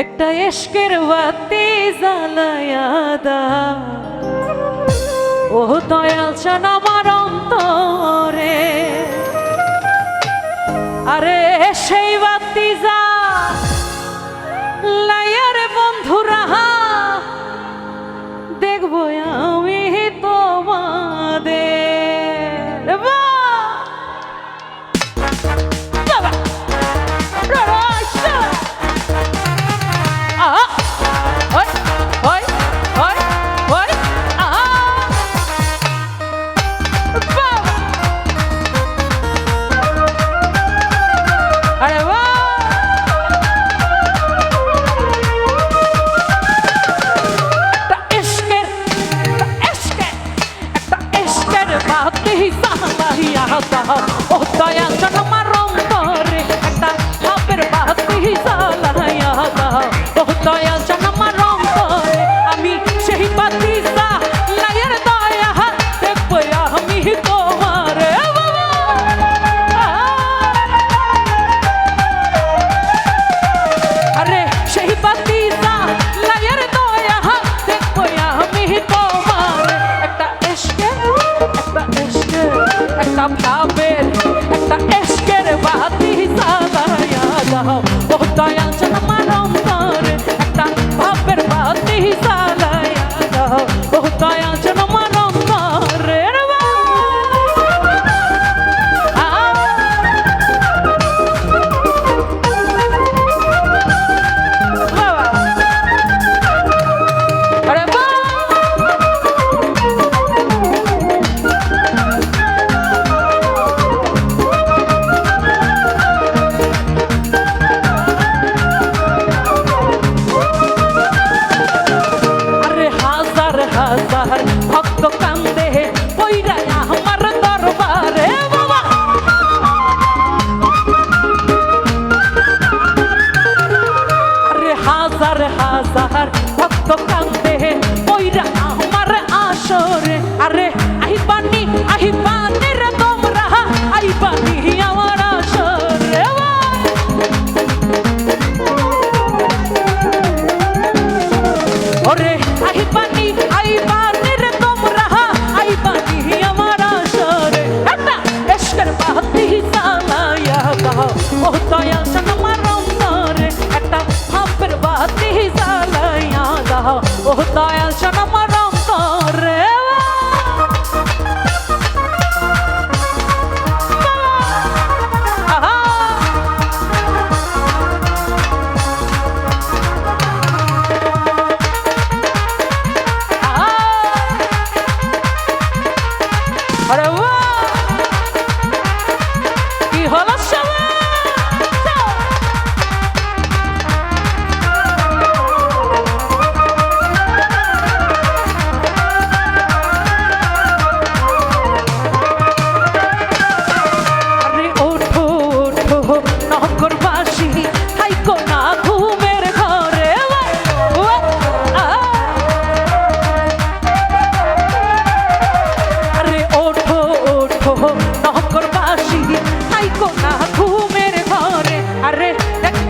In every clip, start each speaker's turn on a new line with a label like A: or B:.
A: একটা এশকের বাতি জ্বালায়া দা ও দয়াল চান আমার অন্তরে। আরে, সেই বাতি যা লাইয়ারে একটা ভাবের একটা এসকের বাতি সালাইয়া দাও ও দয়াল যেন আমার অন্তরে একটা ভাবের বাতি সালাইয়া আরে আহিবানি আহিবানি রে তোমরা আহিবানি আমার আসরে ওরে আহিবানি আহিবানি রে তোমরা আহিবানি আমার আসরে একটা এশকের বাতি সালাইয়া দাও, ও দয়া সন আমার অন্তরে একটা ভাবের বাতি সালাইয়া দাও, ও দয়া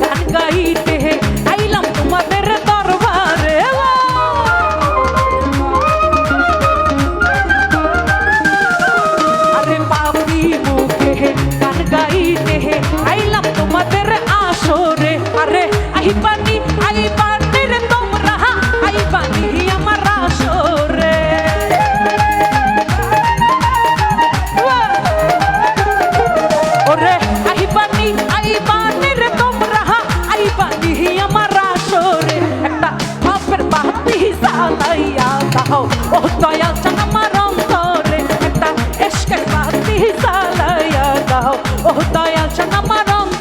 A: গান গাইতে আইলাম তোমাদের দরবারে আরে পাপি মুখে গান গাইতে আইলাম তোমাদের আসরে আরে আহিবা ও দয়া আমার অন্তরে একটা এসকে বাতি জ্বালাইয়া দাও। ও দয়া আমার অন্তরে